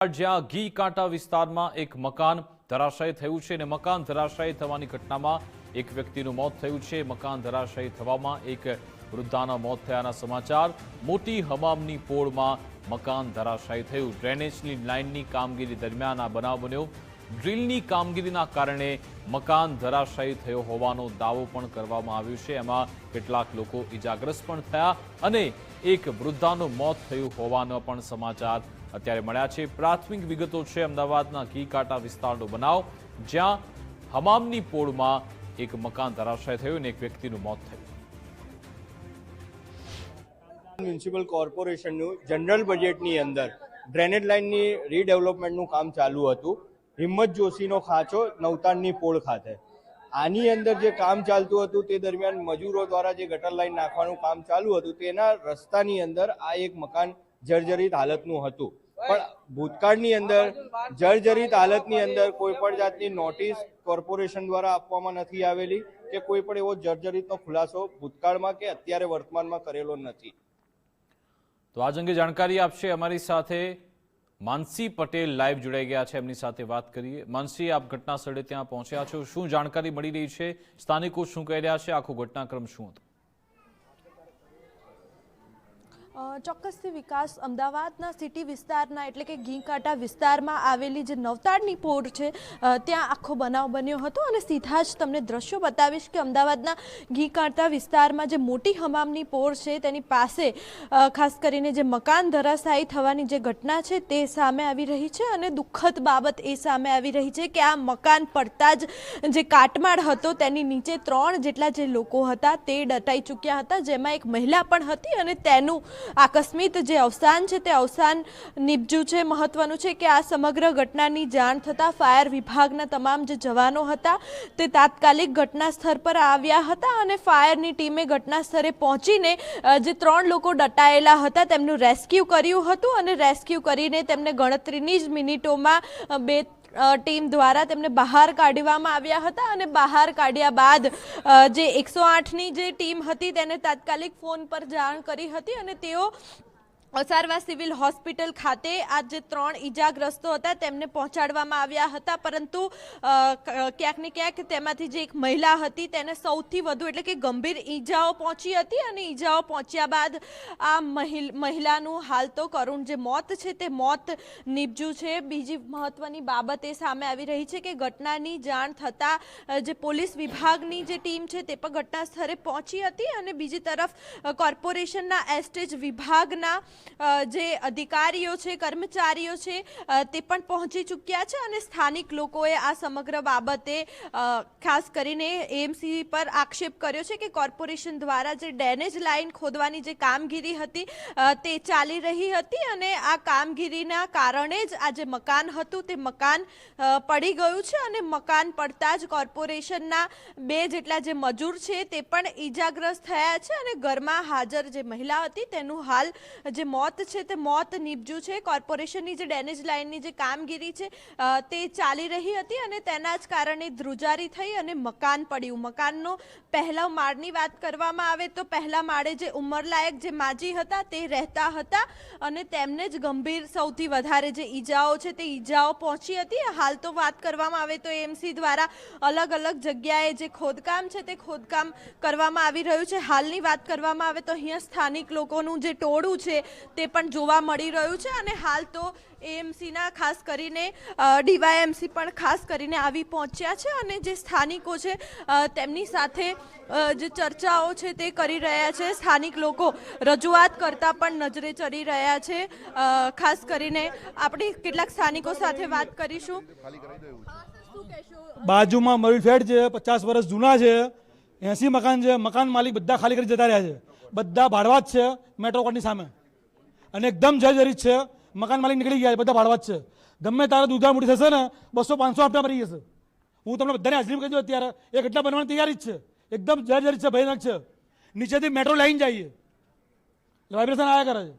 જ્યાં ઘી કાંટા વિસ્તારમાં એક મકાન ધરાશાયી થયું છે અને મકાન ધરાશાયી થવાની ઘટનામાં એક વ્યક્તિનું મોત થયું છે. મકાન ધરાશાયી થવામાં એક વૃદ્ધાના મોત થયાના સમાચાર. મોટી હમામની પોળમાં મકાન ધરાશાયી થયું. ડ્રેનેજની લાઇનની કામગીરી દરમિયાન આ બનાવ બન્યો. ડ્રીલની કામગીરીના કારણે મકાન ધરાશાયી થયો હોવાનો દાવો પણ કરવામાં આવ્યો છે. એમાં કેટલાક લોકો ઇજાગ્રસ્ત પણ થયા અને એક વૃદ્ધાનું મોત થયું હોવાનો પણ સમાચાર અત્યારે મળ્યા છે. પ્રાથમિક વિગતો છે, અમદાવાદના કીકાટા વિસ્તારનો બનાવ, જ્યાં હમામની પોળમાં એક મકાન ધરાશાય થયું અને એક વ્યક્તિનું મોત થયું. મ્યુનિસિપલ કોર્પોરેશનનું જનરલ બજેટની અંદર ડ્રેનેજ લાઇનની રીડેવલપમેન્ટનું કામ ચાલુ હતું. હિંમત જોશીનો ખાંચો નવતાણની પોળ ખાતે. આની અંદર જે કામ ચાલતું હતું તે દરમિયાન મજૂરો દ્વારા જે ગટર લાઈન નાખવાનું કામ ચાલુ હતું તેના રસ્તાની અંદર આ એક મકાન જર્જરિત હાલતનું હતું. પણ ભૂતકાળની અંદર જર્જરિત હાલતની અંદર કોઈ પણ જાતની નોટિસ કોર્પોરેશન દ્વારા આપવામાં નથી આવેલી કે કોઈ પણ એવો જર્જરિતનો ખુલાસો ભૂતકાળમાં કે અત્યારે વર્તમાનમાં કરેલો નથી. તો આજ અંગે જાણકારી આપશે અમારી સાથે માનસી પટેલ લાઈવ જોડાઈ ગયા છે. એમની સાથે વાત કરીએ. માનસી, આપ ઘટના સ્થળે ત્યાં પહોંચ્યા છો. શું જાણકારી મળી રહી છે? સ્થાનિકો શું કહી રહ્યા છે? આખો ઘટનાક્રમ શું હતો? ચોક્કસથી વિકાસ અમદાવાદના સિટી વિસ્તારના એટલે કે ઘીકાંટા વિસ્તારમાં આવેલી જે નવતાડની પોર છે ત્યાં આખો બનાવ બન્યો હતો અને સીધા જ તમને દ્રશ્યો બતાવીશ કે અમદાવાદના ઘીકાંટા વિસ્તારમાં જે મોટી હમામની પોર છે, તેની પાસે ખાસ કરીને જે મકાન ધરાશાયી થવાની જે ઘટના છે, તે સામે આવી રહી છે અને દુઃખદ બાબત એ સામે આવી રહી છે કે આ મકાન પડતા જ જે કાટમાળ હતો તેની નીચે ત્રણ જેટલા જે લોકો હતા તે દટાઈ ચૂક્યા હતા, જેમાં એક મહિલા પણ હતી અને તેનું આકસ્મિક જે અવસાન છે તે અવસાન નિપજ્યું છે, મહત્વનું છે કે આ સમગ્ર ઘટનાની જાણ થતાં ફાયર વિભાગના તમામ જે જવાનો હતા તે તાત્કાલિક ઘટના સ્થળ પર આવ્યા હતા અને ફાયરની ટીમે ઘટના સ્થળે પહોંચીને જે ત્રણ લોકો દટાયેલા હતા તેમનું રેસ્ક્યુ કર્યું હતું અને રેસ્ક્યુ કરીને તેમને ગણતરીની જ મિનિટોમાં બે ટીમ દ્વારા તેમને બહાર કાઢવામાં આવ્યા હતા અને બહાર કાઢ્યા બાદ જે એકસો આઠની જે ટીમ હતી તેને તાત્કાલિક ફોન પર જાણ કરી હતી અને તેઓ અસારવા સિવિલ હોસ્પિટલ ખાતે આ જે ત્રણ ઈજાગ્રસ્તો હતા. તેમને પહોંચાડવામાં આવ્યા હતા, પરંતુ ક્યાંક ને ક્યાંક તેમાંથી જે એક મહિલા હતી તેને સૌથી વધુ એટલે કે ગંભીર ઈજાઓ પહોંચી હતી અને ઈજાઓ પહોંચ્યા બાદ આ મહિલ- મહિલાનું હાલ તો કરુણ જે મોત છે તે મોત નીપજ્યું છે. બીજી મહત્વની બાબત એ સામે આવી રહી છે કે ઘટનાની જાણ થતાં જે પોલીસ વિભાગની જે ટીમ છે તે પણ ઘટના સ્થળે પહોંચી હતી અને બીજી તરફ કોર્પોરેશનના એસ્ટેજ વિભાગના જે અધિકારીઓ છે, કર્મચારીઓ છે તે પણ પહોંચી ચૂક્યા છે અને સ્થાનિક લોકોએ આ સમગ્ર બાબતે ખાસ કરીને એએમસી પર આક્ષેપ કર્યો છે કે કોર્પોરેશન દ્વારા જે ડેનેજ લાઇન ખોદવાની જે કામગીરી હતી તે ચાલી રહી હતી અને આ કામગીરીના કારણે જ આ જે મકાન હતું તે મકાન પડી ગયું છે અને મકાન પડતા જ કોર્પોરેશનના બે જેટલા જે મજૂર છે તે પણ ઈજાગ્રસ્ત થયા છે અને ઘરમાં હાજર જે મહિલા હતી તેનું હાલ જે મોત છે તે મોત નીપજ્યું છે. કોર્પોરેશનની જે ડેનેજ લાઇનની જે કામગીરી છે તે ચાલી રહી હતી અને તેના જ કારણે ધ્રુજારી થઈ અને મકાન પડ્યું. મકાનનો પહેલા માળની વાત કરવામાં આવે તો પહેલા માળે જે ઉંમરલાયક જે માજી હતા તે રહેતા હતા અને તેમને જ ગંભીર સૌથી વધારે જે ઈજાઓ છે તે ઈજાઓ પહોંચી હતી. હાલ તો વાત કરવામાં આવે તો એમસી દ્વારા અલગ અલગ જગ્યાએ જે ખોદકામ છે તે ખોદકામ કરવામાં આવી રહ્યું છે. હાલની વાત કરવામાં આવે તો અહીંયા સ્થાનિક લોકોનું જે ટોળું છે તે પણ જોવા મળી રહ્યું છે અને હાલ તો એએમસીના ખાસ કરીને ડીવાયએમસી પણ ખાસ કરીને આવી પહોંચ્યા છે અને જે સ્થાનિકો છે તેમની સાથે જે ચર્ચાઓ છે તે કરી રહ્યા છે. સ્થાનિક લોકો રજૂઆત કરતા પણ નજરે ચડી રહ્યા છે. ખાસ કરીને આપણે કેટલાક સ્થાનિકો સાથે વાત કરીશું. બાજુમાં મરી ફેડ છે, પચાસ વર્ષ જૂના છે, એસી મકાન છે, મકાન માલિક બધા ખાલી કરી જતા રહ્યા છે. બધા ભાડવા જ છે, મેટ્રો કોર્ટની સામે. અને એકદમ જર્જરિત છે. મકાન માલિક નીકળી ગયા બધા ભાડવા જ છે. ગમે તારે દુધા મૂડી થશે ને, બસો પાંચસો હપ્તા ભરી જશે હું તમને બધાને હાજરી કહી દઉં અત્યારે એ કેટલા બનવાની તૈયારી જ છે. એકદમ જર્જરિત છે, ભયાનક છે. નીચેથી મેટ્રો લાઈન જઈએ. વાઇબ્રેશન આવ્યા કરે છે.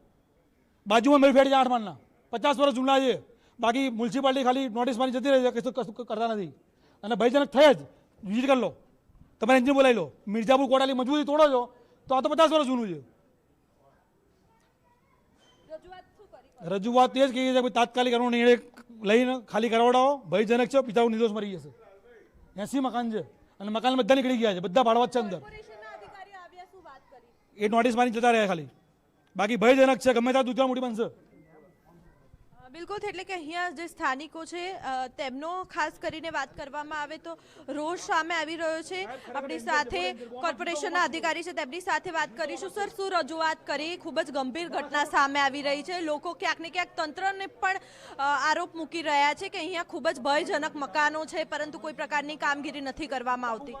બાજુમાં મેળ ફેડ છે આઠ માળના. પચાસ વર્ષ જૂના છે. બાકી મ્યુનિસિપાલિટી ખાલી નોટિસ મારી જતી રહે છે કશું કશું કરતા નથી. અને ભયજનક થઈ જ. વિઝિટ કરી લો. તમારે એન્જિન બોલાવી લો. મિર્જાપુર કોટાલી મજબૂતી તોડો છો, તો આ તો પચાસ વર્ષ જૂનું છે. રજૂઆત એ જ કહીએ છે કે તાત્કાલિક એનો નિર્ણય લઈને ખાલી કરાવડાવો. ભયજનક છે પિતા નિર્દોષ મરી જશે. એસી મકાન છે અને મકાન બધા નીકળી ગયા છે બધા ભાડવા છે અંદર. એ નોટિસ મારી જતા રહ્યા ખાલી. બાકી ભયજનક છે ગમે ત્યાં દૂધવા મોટી બનશે. બિલકુલ એટલે કે અહીંયા જે સ્થાનિકો છે તેમનો ખાસ કરીને વાત કરવામાં આવે તો રોષ સામે આવી રહ્યો છે. આપણી સાથે કોર્પોરેશનના અધિકારી છે તેમની સાથે વાત કરીશું. સર શું રજૂઆત કરી? ખૂબ જ ગંભીર ઘટના સામે આવી રહી છે. લોકો ક્યાંક ને ક્યાંક તંત્રને પણ આરોપ મૂકી રહ્યા છે કે અહીંયા ખૂબ જ ભયજનક મકાનો છે પરંતુ કોઈ પ્રકારની કામગીરી નથી કરવામાં આવતી.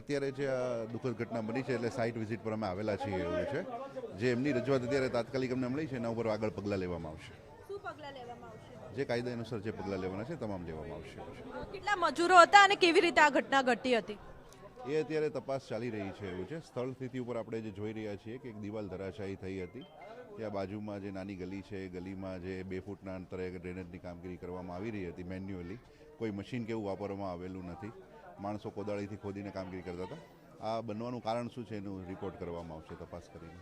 અત્યારે જે આ દુઃખદ ઘટના બની છે એટલે સાઇટ વિઝિટ પર અમે આવેલા છીએ એવું છે. જે એમની રજૂઆત અત્યારે તાત્કાલિક અમને મળી છે એના ઉપર આગળ પગલાં લેવામાં આવશે. શું પગલાં લેવામાં આવશે? જે કાયદા અનુસાર જે પગલાં લેવાના છે તમામ લેવામાં આવશે. કેટલા મજૂરો હતા અને કેવી રીતે આ ઘટના ઘટી હતી? એ અત્યારે તપાસ ચાલી રહી છે એવું છે. સ્થળ સ્થિતિ ઉપર આપણે જે જોઈ રહ્યા છીએ કે એક દિવાલ ધરાશાયી થઈ હતી. ત્યાં બાજુમાં જે નાની ગલી છે એ ગલીમાં જે બે ફૂટના અંતરે ડ્રેનેજની કામગીરી કરવામાં આવી રહી હતી મેન્યુઅલી. કોઈ મશીન કેવું વાપરવામાં આવેલું નથી. માણસો કોદાળીથી ખોદીને કામગીરી કરતા હતા. આ બનવાનું કારણ શું છે એનું રિપોર્ટ કરવામાં આવશે તપાસ કરીને.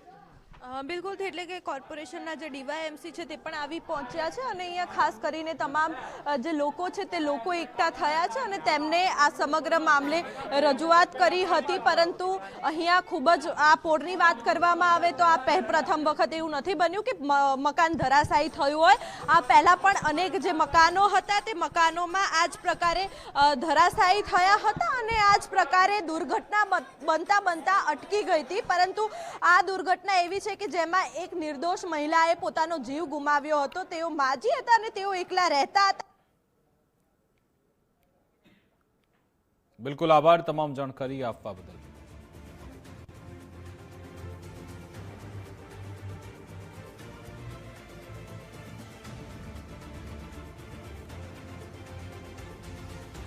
બિલકુલ એટલે કે કોર્પોરેશનના જે ડીવાયએમસી છે તે પણ આવી પહોંચ્યા છે અને અહીંયા ખાસ કરીને તમામ જે લોકો છે તે લોકો એકઠા થયા છે અને તેમને આ સમગ્ર મામલે રજૂઆત કરી હતી. પરંતુ અહીંયા ખૂબ જ આ પોળની વાત કરવામાં આવે તો આ પ્રથમ વખત એવું નથી બન્યું કે મકાન ધરાશાયી થયું હોય. આ પહેલાં પણ અનેક જે મકાનો હતા તે મકાનોમાં આ જ પ્રકારે ધરાશાયી થયા હતા અને આ જ પ્રકારે દુર્ઘટના બનતા બનતા અટકી ગઈ હતી. પરંતુ આ દુર્ઘટના એવી છે કે જેમાં એક નિર્દોષ મહિલાએ પોતાનો જીવ ગુમાવ્યો હતો. તેઓ માજી હતા અને તેઓ એકલા રહેતા હતા. બિલકુલ આભાર તમામ જાણકારી આપવા બદલ.